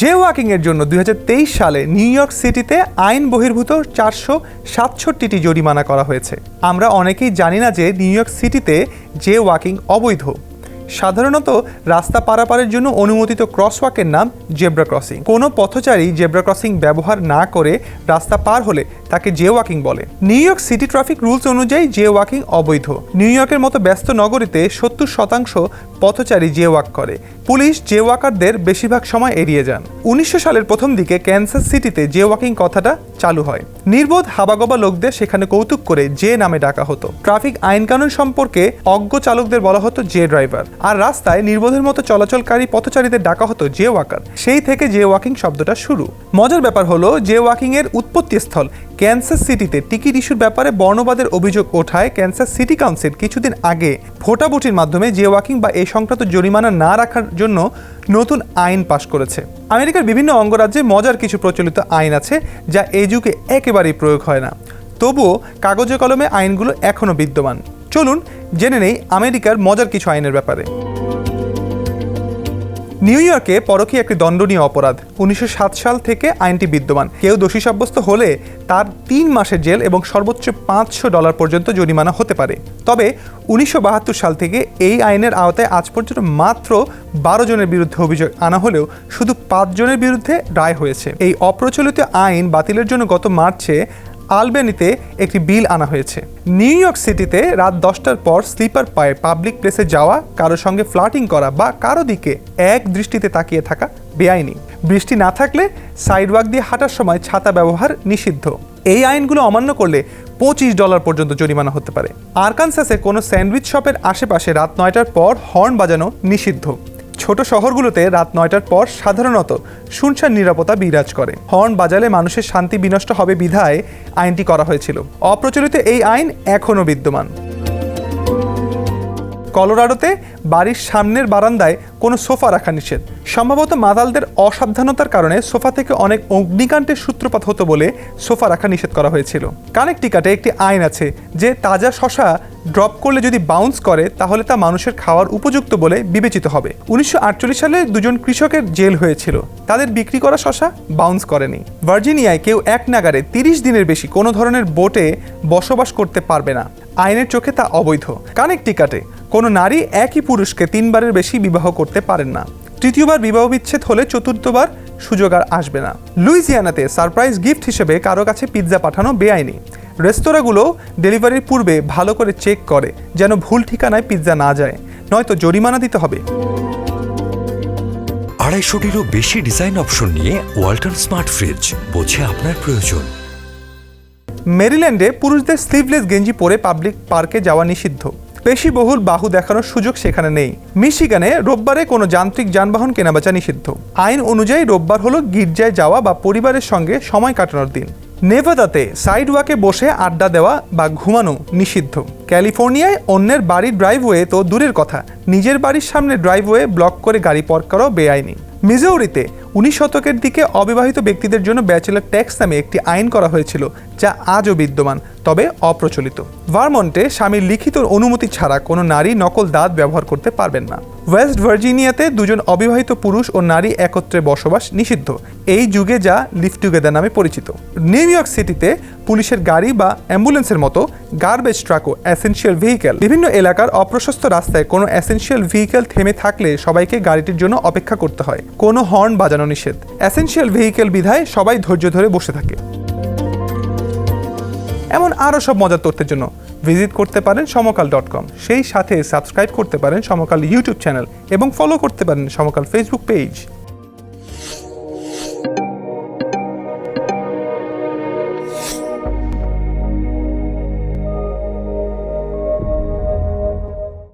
J walking এর জন্য দু হাজার তেইশ সালে নিউ ইয়র্ক সিটিতে আইন বহির্ভূত চারশো সাতষট্টিটি জরিমানা করা হয়েছে। আমরা অনেকেই জানি না যে নিউ ইয়র্ক সিটিতে জে ওয়াকিং অবৈধ। সাধারণত রাস্তা পারাপারের জন্য অনুমোদিত ক্রসওয়াকের নাম জেব্রা ক্রসিং কোনো পথচারী জেব্রা ক্রসিং ব্যবহার না করে রাস্তা পার হলে তাকে জে ওয়াকিং বলে। New York City traffic rules অনুযায়ী জে ওয়াকিং অবৈধ। নিউ ইয়র্কের মতো ব্যস্ত নগরীতে সত্তর শতাংশ পথচারী জে ওয়াক করে। পুলিশ জে ওয়াকারদের বেশিরভাগ সময় এড়িয়ে যান। উনিশশো সালের প্রথম দিকে ক্যান্সাস সিটিতে জে ওয়াকিং কথাটা চালু হয়। নির্বোধ হাবাগোবা লোকদের সেখানে কৌতুক করে জে নামে ডাকা হতো। ট্রাফিক আইনকানুন সম্পর্কে অজ্ঞ চালকদের বলা হতো জে ড্রাইভার আর রাস্তায় নির্বোধের মতো চলাচলকারী পথচারীদের ডাকা হতো জে ওয়াকার সেই থেকে জে ওয়াকিং শব্দটা শুরু। মজার ব্যাপার হলো জে ওয়াকিং এর উৎপত্তি স্থল ক্যান্সাস সিটিতে টিকিট ইস্যুর ব্যাপারে বর্ণবাদের অভিযোগ ওঠায় ক্যান্সার সিটি কাউন্সিল কিছুদিন আগে ভোটাভুটির মাধ্যমে জে ওয়াকিং বা এই সংক্রান্ত জরিমানা না রাখার জন্য নতুন আইন পাশ করেছে। আমেরিকার বিভিন্ন অঙ্গরাজ্যে মজার কিছু প্রচলিত আইন আছে যা এই যুগে একেবারেই প্রয়োগ হয় না। তবুও কাগজে কলমে আইনগুলো এখনও বিদ্যমান। চলুন জেনে নেই আমেরিকার মজার কিছু আইনের ব্যাপারে। নিউ ইয়র্কে পরকীয়া একটি দণ্ডনীয় অপরাধ। উনিশশো সাত সাল থেকে আইনটি বিদ্যমান। কেউ দোষী সাব্যস্ত হলে তার তিন মাসের জেল এবং সর্বোচ্চ পাঁচশো ডলার পর্যন্ত জরিমানা হতে পারে। তবে উনিশশো বাহাত্তর সাল থেকে এই আইনের আওতায় আজ পর্যন্ত মাত্র বারো জনের বিরুদ্ধে অভিযোগ আনা হলেও শুধু পাঁচ জনের বিরুদ্ধে রায় হয়েছে। এই অপ্রচলিত আইন বাতিলের জন্য গত মার্চে আলবেনিতে একটি বিল আনা হয়েছে। নিউ ইয়র্ক সিটিতে রাত দশটার পর স্লিপার পায়ে পাবলিক প্লেসে যাওয়া কারও সঙ্গে ফ্লাটিং করা বা কারও দিকে এক দৃষ্টিতে তাকিয়ে থাকা বেআইনি। বৃষ্টি না থাকলে সাইডওয়াক দিয়ে হাঁটার সময় ছাতা ব্যবহার নিষিদ্ধ। এই আইনগুলো অমান্য করলে পঁচিশ ডলার পর্যন্ত জরিমানা হতে পারে। আরকানসাসে কোনো স্যান্ডউইচ শপের আশেপাশে রাত নয়টার পর হর্ন বাজানো নিষিদ্ধ। ছোট শহরগুলোতে রাত নয়টার পর সাধারণত শুনশান নিরাপত্তা বিরাজ করে। হর্ন বাজালে মানুষের শান্তি বিনষ্ট হবে বিধায় আইনটি করা হয়েছিল। অপ্রচলিত এই আইন এখনও বিদ্যমান। কলোরাডোতে বাড়ির সামনের বারান্দায় কোনো সোফা রাখা নিষেধ। সম্ভবত মাতালদের অসাবধানতার কারণে সোফা থেকে অনেক অগ্নিকাণ্ডের সূত্রপাত হতো বলে সোফা রাখা নিষেধ করা হয়েছিল। কানেকটিকাটে একটি আইন আছে যে তাজা শশা ড্রপ করলে যদি বাউন্স করে, তাহলে তা মানুষের খাওয়ার উপযুক্ত বলে বিবেচিত হবে। উনিশশো আটচল্লিশ সালে দুজন কৃষকের জেল হয়েছিল। তাদের বিক্রি করা শশা বাউন্স করেনি। ভার্জিনিয়ায় কেউ এক নাগারে তিরিশ দিনের বেশি কোনো ধরনের বোটে বসবাস করতে পারবে না। আইনের চোখে তা অবৈধ। কানেকটিকাটে, কোনো নারী একই পুরুষকে তিনবারের বেশি বিবাহ করতে পারেন না। তৃতীয়বার বিবাহ বিচ্ছেদ হলে চতুর্থবার সুযোগ আর আসবে না। লুইজিয়ানাতে সারপ্রাইজ গিফট হিসেবে কারও কাছে পিৎজা পাঠানো বেআইনি। রেস্তোরাঁগুলো ডেলিভারির পূর্বে ভালো করে চেক করে যেন ভুল ঠিকানায় পিৎজা না যায় নয়তো জরিমানা দিতে হবে। আড়াইশোটিরও বেশি ডিজাইন অপশন নিয়ে ওয়াল্টন স্মার্ট ফ্রিজ বোঝে আপনার প্রয়োজন। মেরিল্যান্ডে পুরুষদের স্লিভলেস গেঞ্জি পরে পাবলিক পার্কে যাওয়া নিষিদ্ধ। পেশিবহুল বাহু দেখানোর সুযোগ সেখানে নেই। মিশিগানে রোববারে কোনো যান্ত্রিক যানবাহন কেনাবেচা নিষিদ্ধ। আইন অনুযায়ী রোববার হলো গির্জায় যাওয়া বা পরিবারের সঙ্গে সময় কাটানোর দিন। নেভাদাতে সাইডওয়াকে বসে আড্ডা দেওয়া বা ঘুমানো নিষিদ্ধ। ক্যালিফোর্নিয়ায় অন্যের বাড়ির ড্রাইভওয়ে তো দূরের কথা, নিজের বাড়ির সামনে ড্রাইভওয়ে ব্লক করে গাড়ি পার্ক করাও বেআইনি। মিজৌরিতে উনিশ শতকের দিকে অবিবাহিত ব্যক্তিদের জন্য ব্যাচেলার ট্যাক্স নামে একটি আইন করা হয়েছিল, যা আজও বিদ্যমান, তবে অপ্রচলিত। ভারমন্টে স্বামীর লিখিত অনুমতি ছাড়া কোনো নারী নকল দাঁত ব্যবহার করতে পারবেন না। ওয়েস্ট ভার্জিনিয়াতে দুজন অবিবাহিত পুরুষ ও নারী একত্রে বসবাস নিষিদ্ধ। এই যুগে যা লিভ টুগেদার নামে পরিচিত। নিউ ইয়র্ক সিটিতে পুলিশের গাড়ি বা অ্যাম্বুলেন্সের মতো গার্বেজ ট্রাকও অ্যাসেনশিয়াল ভেহিক্যাল বিভিন্ন এলাকার অপ্রশস্ত রাস্তায় কোনো অ্যাসেনশিয়াল ভেহিক্যাল থেমে থাকলে সবাইকে গাড়িটির জন্য অপেক্ষা করতে হয়। কোনো হর্ন বাজানো নিষেধ। অ্যাসেনশিয়াল ভেহিক্যাল বিধায় সবাই ধৈর্য ধরে বসে থাকে। এমন আরও সব মজার তথ্যের জন্য ভিজিট করতে পারেন সমকাল ডট কম। সেই সাথে সাবস্ক্রাইব করতে পারেন সমকাল ইউটিউব চ্যানেল এবং ফলো করতে পারেন সমকাল ফেসবুক পেজ।